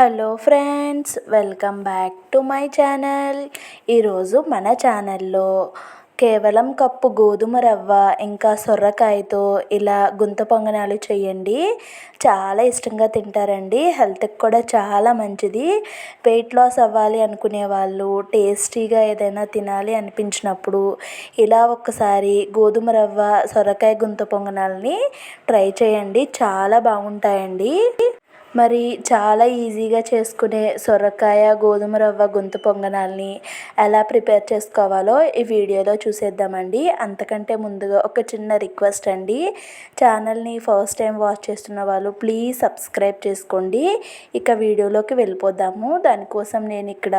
Hello friends welcome back to my channel. ఈరోజు మన ఛానల్లో కేవలం కప్పు గోధుమ రవ్వ ఇంకా సొర్రకాయతో ఇలా గుంత పొంగనాలు చేయండి. చాలా ఇష్టంగా తింటారండి. హెల్త్కి కూడా చాలా మంచిది. వెయిట్ లాస్ అవ్వాలి అనుకునే వాళ్ళు టేస్టీగా ఏదైనా తినాలి అనిపించినప్పుడు ఇలా ఒక్కసారి గోధుమ రవ్వ సొరకాయ గుంత పొంగనాలని ట్రై చేయండి. చాలా బాగుంటాయండి. మరి చాలా ఈజీగా చేసుకునే సొరకాయ గోధుమ రవ్వ గొంతు పొంగనాల్ని ఎలా ప్రిపేర్ చేసుకోవాలో ఈ వీడియోలో చూసేద్దామండి. అంతకంటే ముందుగా ఒక చిన్న రిక్వెస్ట్ అండి. ఛానల్ని ఫస్ట్ టైం వాచ్ చేస్తున్న వాళ్ళు ప్లీజ్ సబ్స్క్రైబ్ చేసుకోండి. ఇక వీడియోలోకి వెళ్ళిపోదాము. దానికోసం నేను ఇక్కడ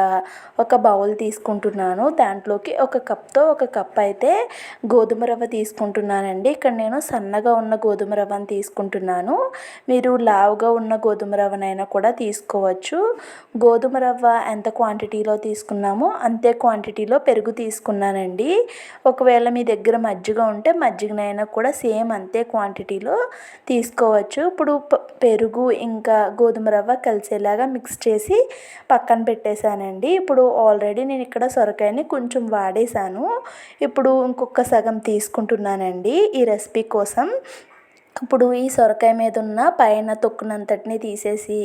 ఒక బౌల్ తీసుకుంటున్నాను. దాంట్లోకి ఒక కప్తో ఒక కప్ అయితే గోధుమ రవ్వ తీసుకుంటున్నానండి. ఇక్కడ నేను సన్నగా ఉన్న గోధుమ రవ్వను తీసుకుంటున్నాను. మీరు లావుగా ఉన్న గోధుమ గోధుమ రవ్వనైనా కూడా తీసుకోవచ్చు. గోధుమ రవ్వ ఎంత క్వాంటిటీలో తీసుకున్నామో అంతే క్వాంటిటీలో పెరుగు తీసుకున్నానండి. ఒకవేళ మీ దగ్గర మజ్జిగ ఉంటే మజ్జిగనైనా కూడా సేమ్ అంతే క్వాంటిటీలో తీసుకోవచ్చు. ఇప్పుడు పెరుగు ఇంకా గోధుమ రవ్వ కలిసేలాగా మిక్స్ చేసి పక్కన పెట్టేశానండి. ఇప్పుడు ఆల్రెడీ నేను ఇక్కడ సొరకాయని కొంచెం వాడేశాను. ఇప్పుడు ఇంకొక సగం తీసుకుంటున్నానండి ఈ రెసిపీ కోసం. ఇప్పుడు ఈ సొరకాయ మీద ఉన్న పైన తొక్కునంతటిని తీసేసి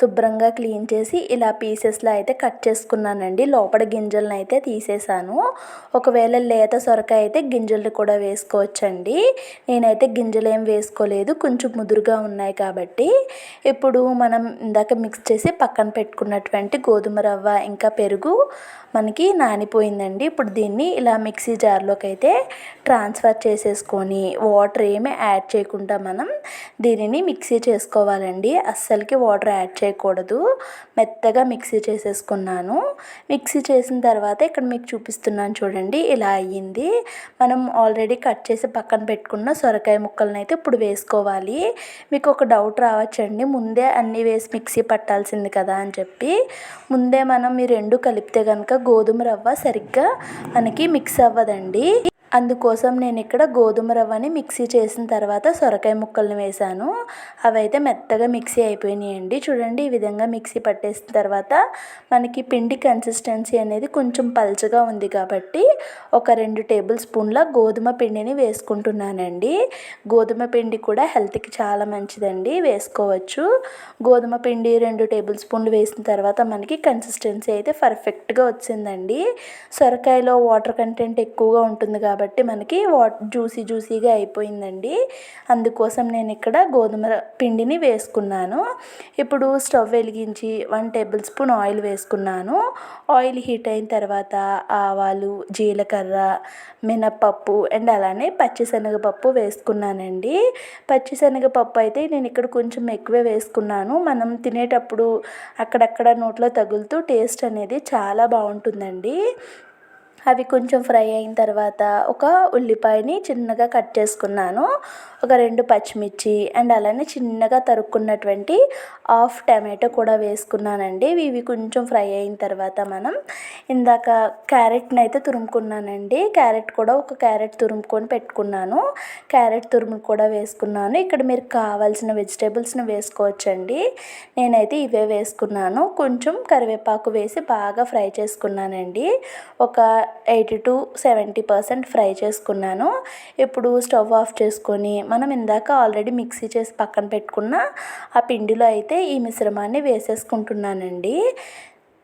శుభ్రంగా క్లీన్ చేసి ఇలా పీసెస్లో అయితే కట్ చేసుకున్నానండి. లోపల గింజలను అయితే తీసేసాను. ఒకవేళ లేత సొరకాయ అయితే గింజలు కూడా వేసుకోవచ్చండి. నేనైతే గింజలు ఏం వేసుకోలేదు. కొంచెం ముదురుగా ఉన్నాయి కాబట్టి. ఇప్పుడు మనం ఇందాక మిక్స్ చేసి పక్కన పెట్టుకున్నటువంటి గోధుమ రవ్వ ఇంకా పెరుగు మనకి నానిపోయిందండి. ఇప్పుడు దీన్ని ఇలా మిక్సీ జార్లోకి అయితే ట్రాన్స్ఫర్ చేసేసుకొని వాటర్ ఏమి యాడ్ చేయకుండా మనం. దీనిని మిక్సీ చేసుకోవాలండి. అస్సలకి వాటర్ యాడ్ చేయకూడదు. మెత్తగా మిక్సీ చేసేసుకున్నాను. మిక్సీ చేసిన తర్వాత ఇక్కడ మీకు చూపిస్తున్నాను చూడండి ఇలా అయ్యింది. మనం ఆల్రెడీ కట్ చేసి పక్కన పెట్టుకున్న సొరకాయ ముక్కలను అయితే ఇప్పుడు వేసుకోవాలి. మీకు ఒక డౌట్ రావచ్చండి ముందే అన్నీ వేసి మిక్సీ పట్టాల్సింది కదా అని చెప్పి. ముందే మనం ఈ రెండు కలిపితే కనుక గోధుమ రవ్వ సరిగ్గా మనకి మిక్స్ అవ్వదండి. అందుకోసం నేను ఇక్కడ గోధుమ రవ్వని మిక్సీ చేసిన తర్వాత సొరకాయ ముక్కల్ని వేసాను అవైతే మెత్తగా మిక్సీ అయిపోయినాయండి. చూడండి ఈ విధంగా మిక్సీ పట్టేసిన తర్వాత మనకి పిండి కన్సిస్టెన్సీ అనేది కొంచెం పల్చగా ఉంది కాబట్టి ఒక రెండు టేబుల్ స్పూన్ల గోధుమ పిండిని వేసుకుంటున్నానండి. గోధుమ పిండి కూడా హెల్త్కి చాలా మంచిదండి వేసుకోవచ్చు. గోధుమ పిండి రెండు టేబుల్ స్పూన్లు వేసిన తర్వాత మనకి కన్సిస్టెన్సీ అయితే పర్ఫెక్ట్గా వచ్చిందండి. సొరకాయలో వాటర్ కంటెంట్ ఎక్కువగా ఉంటుంది కాబట్టి కాబట్టి మనకి వాట్ జ్యూసీ జ్యూసీగా అయిపోయిందండి. అందుకోసం నేను ఇక్కడ గోధుమ పిండిని వేసుకున్నాను. ఇప్పుడు స్టవ్ వెలిగించి వన్ టేబుల్ స్పూన్ ఆయిల్ వేసుకున్నాను. ఆయిల్ హీట్ అయిన తర్వాత ఆవాలు జీలకర్ర మినప్పప్పు అండ్ అలానే పచ్చిశనగపప్పు వేసుకున్నానండి. పచ్చిశనగపప్పు అయితే నేను ఇక్కడ కొంచెం ఎక్కువే వేసుకున్నాను. మనం తినేటప్పుడు అక్కడక్కడ నోట్లో తగులుతూ టేస్ట్ అనేది చాలా బాగుంటుందండి. అవి కొంచెం ఫ్రై అయిన తర్వాత ఒక ఉల్లిపాయని చిన్నగా కట్ చేసుకున్నాను. ఒక రెండు పచ్చిమిర్చి అండ్ అలానే చిన్నగా తరుక్కున్నటువంటి హాఫ్ టమాటో కూడా వేసుకున్నానండి. ఇవి కొంచెం ఫ్రై అయిన తర్వాత మనం ఇందాక క్యారెట్ని అయితే తురుముకున్నానండి. క్యారెట్ కూడా ఒక క్యారెట్ తురుముకొని పెట్టుకున్నాను. క్యారెట్ తురుము కూడా వేసుకున్నాను. ఇక్కడ మీరు కావాల్సిన వెజిటేబుల్స్ని వేసుకోవచ్చండి. నేనైతే ఇవే వేసుకున్నాను. కొంచెం కరివేపాకు వేసి బాగా ఫ్రై చేసుకున్నానండి. ఒక eighty to seventy percent fry చేసుకున్నాను. ఇప్పుడు స్టవ్ ఆఫ్ చేసుకొని మనం ఇందాక ఆల్రెడీ మిక్సీ చేసి పక్కన పెట్టుకున్న ఆ పిండిలో అయితే ఈ మిశ్రమాన్ని వేసేసుకుంటున్నానండి.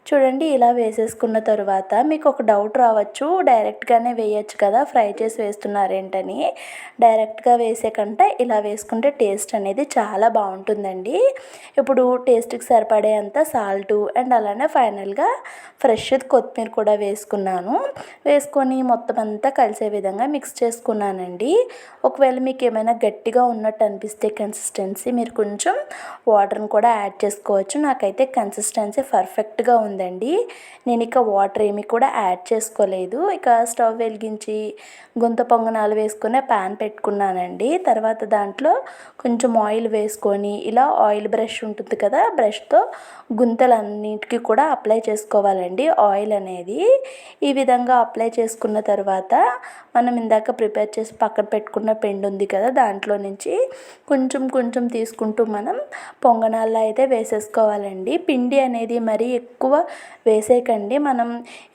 చూడండి ఇలా వేసేసుకున్న తర్వాత మీకు ఒక డౌట్ రావచ్చు డైరెక్ట్గానే వేయచ్చు కదా ఫ్రై చేసి వేస్తున్నారేంటని. డైరెక్ట్గా వేసే కంటే ఇలా వేసుకుంటే టేస్ట్ అనేది చాలా బాగుంటుందండి. ఇప్పుడు టేస్ట్కి సరిపడే అంత సాల్ట్ అండ్ అలానే ఫైనల్గా ఫ్రెష్ కొత్తిమీర కూడా వేసుకున్నాను. వేసుకొని మొత్తం అంతా కలిసే విధంగా మిక్స్ చేసుకున్నానండి. ఒకవేళ మీకు ఏమైనా గట్టిగా ఉన్నట్టు అనిపిస్తే కన్సిస్టెన్సీ మీరు కొంచెం వాటర్ని కూడా యాడ్ చేసుకోవచ్చు. నాకైతే కన్సిస్టెన్సీ పర్ఫెక్ట్గా ఉంది. ఉందండి. నేను ఇక వాటర్ ఏమి కూడా యాడ్ చేసుకోలేదు. ఇక స్టవ్ వెలిగించి గుంత పొంగనాలు వేసుకునే ప్యాన్ పెట్టుకున్నానండి. తర్వాత దాంట్లో కొంచెం ఆయిల్ వేసుకొని ఇలా ఆయిల్ బ్రష్ ఉంటుంది కదా బ్రష్తో గుంతలన్నిటికీ కూడా అప్లై చేసుకోవాలండి ఆయిల్ అనేది. ఈ విధంగా అప్లై చేసుకున్న తర్వాత మనం ఇందాక ప్రిపేర్ చేసి పక్కన పెట్టుకున్న పెండు ఉంది కదా దాంట్లో నుంచి కొంచెం కొంచెం తీసుకుంటూ మనం పొంగనాల్లో అయితే వేసేసుకోవాలండి. పిండి అనేది మరీ ఎక్కువ వేసేయకండి. మనం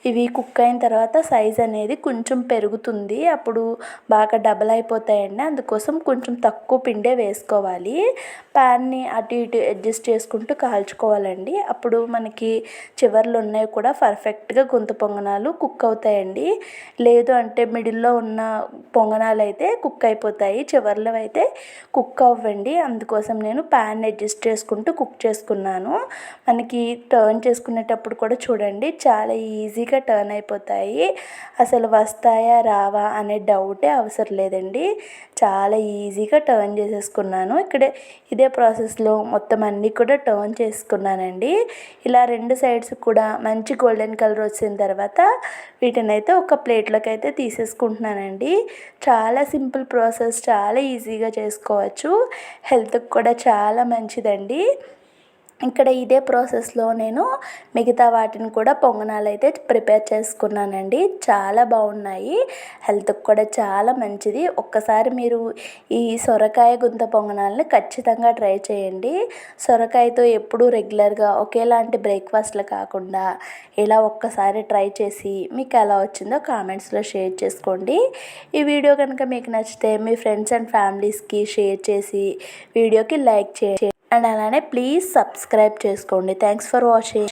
ఇవి కుక్ అయిన తర్వాత సైజ్ అనేది కొంచెం పెరుగుతుంది. అప్పుడు బాగా డబల్ అయిపోతాయండి. అందుకోసం కొంచెం తక్కువ పిండే వేసుకోవాలి. ప్యాన్ని అటు ఇటు అడ్జస్ట్ చేసుకుంటూ కాల్చుకోవాలండి. అప్పుడు మనకి చివర్లు ఉన్నాయి కూడా పర్ఫెక్ట్గా గొంతు పొంగనాలు కుక్ అవుతాయండి. లేదు అంటే మిడిల్లో ఉన్న పొంగనాలు అయితే కుక్ అయిపోతాయి. చివర్లో అయితే కుక్ అవ్వండి. అందుకోసం నేను ప్యాన్ అడ్జస్ట్ చేసుకుంటూ కుక్ చేసుకున్నాను. మనకి టర్న్ చేసుకునేటప్పుడు కూడా చూడండి చాలా ఈజీగా టర్న్ అయిపోతాయి. అసలు వస్తాయా రావా అనే డౌటే అవసరం లేదండి. చాలా ఈజీగా టర్న్ చేసేసుకున్నాను. ఇక్కడ ఇదే ప్రాసెస్లో మొత్తం అన్నీ కూడా టర్న్ చేసుకున్నానండి. ఇలా రెండు సైడ్స్ కూడా మంచి గోల్డెన్ కలర్ వచ్చిన తర్వాత వీటిని అయితే ఒక ప్లేట్లోకి అయితే తీసేసుకుంటున్నానండి. చాలా సింపుల్ ప్రాసెస్ చాలా ఈజీగా చేసుకోవచ్చు. హెల్త్కి కూడా చాలా మంచిదండి. ఇక్కడ ఇదే ప్రాసెస్లో నేను మిగతా వాటిని కూడా పొంగనాలు అయితే ప్రిపేర్ చేసుకున్నానండి. చాలా బాగున్నాయి. హెల్త్కి కూడా చాలా మంచిది. ఒక్కసారి మీరు ఈ సొరకాయ గుంత పొంగనాలని ఖచ్చితంగా ట్రై చేయండి. సొరకాయతో ఎప్పుడూ రెగ్యులర్గా ఒకేలాంటి బ్రేక్ఫాస్ట్లు కాకుండా ఇలా ఒక్కసారి ట్రై చేసి మీకు ఎలా వచ్చిందో కామెంట్స్లో షేర్ చేసుకోండి. ఈ వీడియో కనుక మీకు నచ్చితే మీ ఫ్రెండ్స్ అండ్ ఫ్యామిలీస్కి షేర్ చేసి వీడియోకి లైక్ చేయండి. అండ్ అలానే ప్లీజ్ సబ్స్క్రైబ్ చేసుకోండి. Thanks for watching